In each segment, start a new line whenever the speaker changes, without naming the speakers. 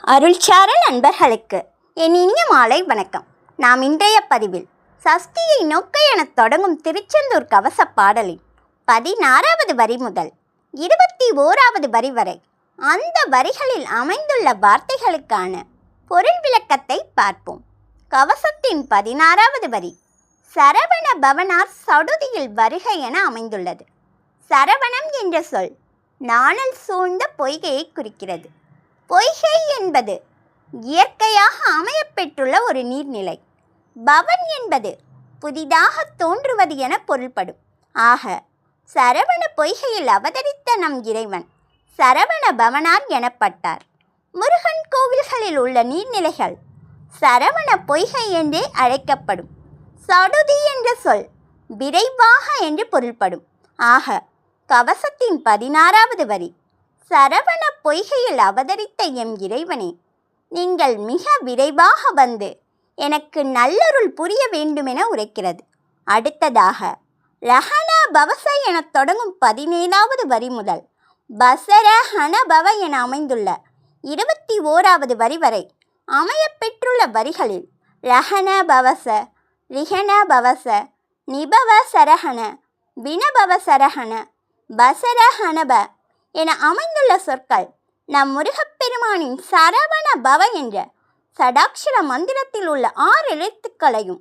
அருள்சார நண்பர்களுக்கு என் இனிய மாலை வணக்கம். நாம் இன்றைய பதிவில் சஷ்டியை நோக்க எனத் தொடங்கும் திருச்செந்தூர் கவச பாடலின் பதினாறாவது வரி முதல் இருபத்தி ஓராவது வரி வரை அந்த வரிகளில் அமைந்துள்ள வார்த்தைகளுக்கான பொருள் விளக்கத்தை பார்ப்போம். கவசத்தின் பதினாறாவது வரி சரவண பவனார் சடுதியில் வருகை என அமைந்துள்ளது. சரவணம் என்ற சொல் நாணல் சூழ்ந்த பொய்கையை குறிக்கிறது. பொய்கை என்பது இயற்கையாக அமையப்பெற்றுள்ள ஒரு நீர்நிலை. பவன் என்பது புதிதாக தோன்றுவது என பொருள்படும். ஆக சரவண பொய்கையில் அவதரித்த நம் இறைவன் சரவண பவனார் எனப்பட்டார். முருகன் கோவில்களில் உள்ள நீர்நிலைகள் சரவண பொய்கை என்றே அழைக்கப்படும். சடுதி என்ற சொல் விரைவாக என்று பொருள்படும். ஆக கவசத்தின் பதினாறாவது வரி சரவண பொய்கையில் அவதரித்த எம் இறைவனே நீங்கள் மிக விரைவாக வந்து எனக்கு நல்லருள் புரிய வேண்டுமென உரைக்கிறது. அடுத்ததாக ரஹன பவச எனத் தொடங்கும் பதினேழாவது வரி முதல் பசர ஹனபவ என அமைந்துள்ள இருபத்தி ஓராவது வரி வரை அமையப்பெற்றுள்ள வரிகளில் ரஹன பவச ரிஹன பவச நிபவ சரஹன வினபவ சரஹன பசர ஹனப என அமைந்துள்ள சொற்கள் நம் முருகப்பெருமானின் சரவண பவ என்ற சடாட்சர மந்திரத்தில் உள்ள ஆறு எழுத்துக்களையும்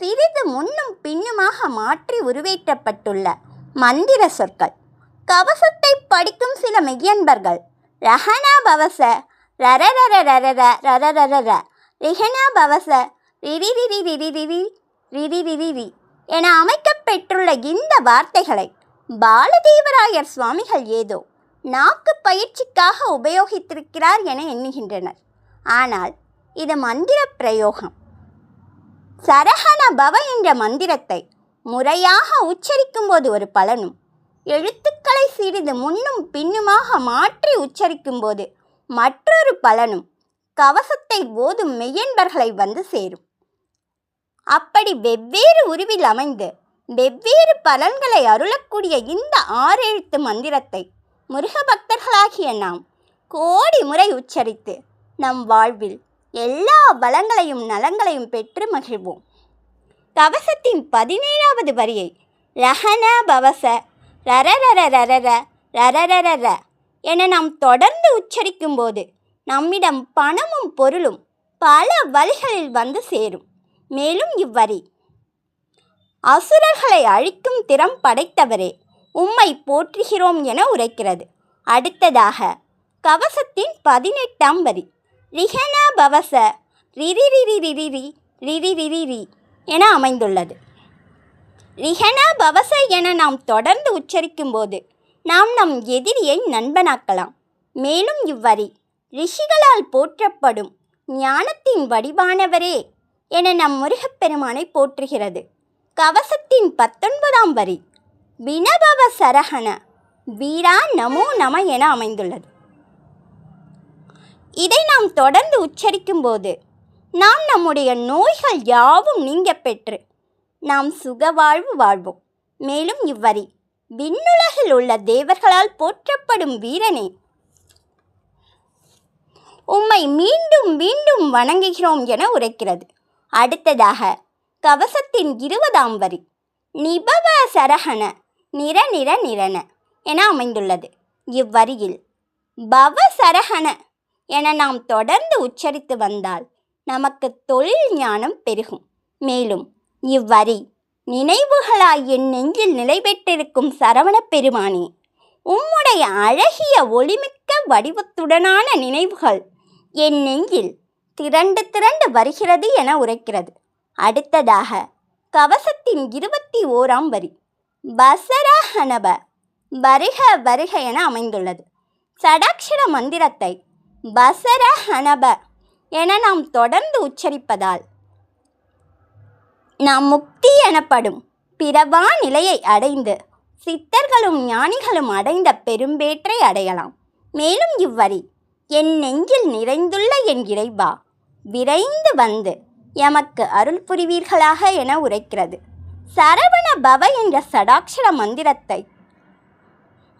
சிறிது முன்னும் பின்னுமாக மாற்றி உருவேற்றப்பட்டுள்ள மந்திர சொற்கள். கவசத்தை படிக்கும் சில மெய்யன்பர்கள் ரஹனா பவச ரரரர ரரர ரரரர ரிஹனா பவச ரிரிரிரி ரிரிரிரி ரி என அமைக்கப்பெற்றுள்ள இந்த வார்த்தைகளை பாலதேவராயர் சுவாமிகள் ஏதோ நாக்கு பயிற்சிக்காக உபயோகித்திருக்கிறார் என எண்ணுகின்றனர். ஆனால் இது மந்திர பிரயோகம். சரஹண பவ என்ற மந்திரத்தை முறையாக உச்சரிக்கும் போது ஒரு பலனும் எழுத்துக்களை சிறிது முன்னும் பின்னுமாக மாற்றி உச்சரிக்கும் போது மற்றொரு பலனும் கவசத்தை ஓதும் மெய்யன்பர்களை வந்து சேரும். அப்படி வெவ்வேறு உருவில் அமைந்து வெவ்வேறு பலன்களை அருளக்கூடிய இந்த ஆறெழுத்து மந்திரத்தை முருக பக்தர்களாகிய நாம் கோடி முறை உச்சரித்து நம் வாழ்வில் எல்லா வளங்களையும் நலங்களையும் பெற்று மகிழ்வோம். கவசத்தின் பதினேழாவது வரியை ரஹன பவச ரரரர ரரர ரரரர என நாம் தொடர்ந்து உச்சரிக்கும்போது நம்மிடம் பணமும் பொருளும் பல வழிகளில் வந்து சேரும். மேலும் இவ்வரி அசுரர்களை அழிக்கும் திறம் படைத்தவரே உம்மை போற்றுகிறோம் என உரைக்கிறது. அடுத்ததாக கவசத்தின் பதினெட்டாம் வரி. ரிஹன பவச ரிரிரிரிரிரி ரிரிரிரிரி என அமைந்துள்ளது. ரிஹன பவச என நாம் தொடர்ந்து உச்சரிக்கும் போது நாம் நம் எதிரியை நண்பனாக்கலாம். மேலும் இவ்வரி ரிஷிகளால் போற்றப்படும் ஞானத்தின் வடிவானவரே என நம் முருகப்பெருமானை போற்றுகிறது. கவசத்தின் பத்தொன்பதாம் வரி. வினபவ சரஹண வீரா நமோ நம என அமைந்துள்ளது. இதை நாம் தொடர்ந்து உச்சரிக்கும் போது நாம் நம்முடைய நோய்கள் யாவும் நீங்க பெற்று நாம் சுக வாழ்வு வாழ்வோம். மேலும் இவ்வரி விண்ணுலகில் உள்ள தேவர்களால் போற்றப்படும் வீரனே உம்மை மீண்டும் மீண்டும் வணங்குகிறோம் என உரைக்கிறது. அடுத்ததாக கவசத்தின் இருபதாம் வரி நிபவ சரஹண நிற நிற நிறன என அமைந்துள்ளது. இவ்வரியில் பவ சரஹண என நாம் தொடர்ந்து உச்சரித்து வந்தால் நமக்கு தொழில் ஞானம் பெருகும். மேலும் இவ்வரி நினைவுகளாய் என் நெஞ்சில் நிலை பெற்றிருக்கும் சரவணப் பெருமானே உம்முடைய அழகிய ஒளிமிக்க வடிவத்துடனான நினைவுகள் என் நெஞ்சில் திரண்டு திரண்டு வருகிறது என உரைக்கிறது. அடுத்ததாக கவசத்தின் இருபத்தி ஓராம் வரி. பசரஹனப. வருக வருக என அமைந்துள்ளது. சடாட்சர மந்திரத்தை பசரஹனப என நாம் தொடர்ந்து உச்சரிப்பதால் நாம் முக்தி எனப்படும் பிறவா நிலையை அடைந்து சித்தர்களும் ஞானிகளும் அடைந்த பெரும்பேற்றை அடையலாம். மேலும் இவ்வரி என் நெஞ்சில் நிறைந்துள்ள என் இறைவா விரைந்து வந்து எமக்கு அருள் புரிவீர்களாக என உரைக்கிறது. சரவண பவ என்ற சடாட்சர மந்திரத்தை.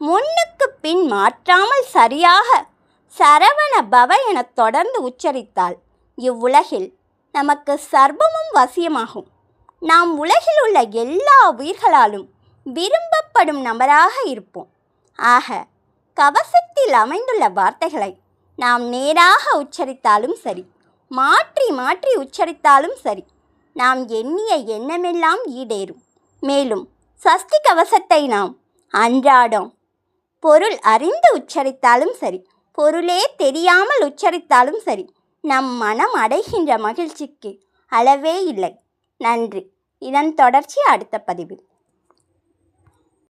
முன்னுக்கு பின் மாற்றாமல் சரியாக சரவண பவ எனத் தொடர்ந்து உச்சரித்தால் இவ்வுலகில் நமக்கு சர்வமும் வசியமாகும். நாம் உலகில் உள்ள எல்லா உயிர்களாலும் விரும்பப்படும் நபராக இருப்போம். ஆக கவசத்தில் அமைந்துள்ள வார்த்தைகளை நாம் நேராக உச்சரித்தாலும் சரி மாற்றி மாற்றி உச்சரித்தாலும் சரி நாம் எண்ணிய எண்ணமெல்லாம் ஈடேறும். மேலும் சஷ்டி கவசத்தை நாம் அன்றாடம் பொருள் அறிந்து உச்சரித்தாலும் சரி பொருளே தெரியாமல் உச்சரித்தாலும் சரி நம் மனம் அடைகின்ற மகிழ்ச்சிக்கு அளவே இல்லை. நன்றி. இதன் தொடர்ச்சி அடுத்த பதிவில்.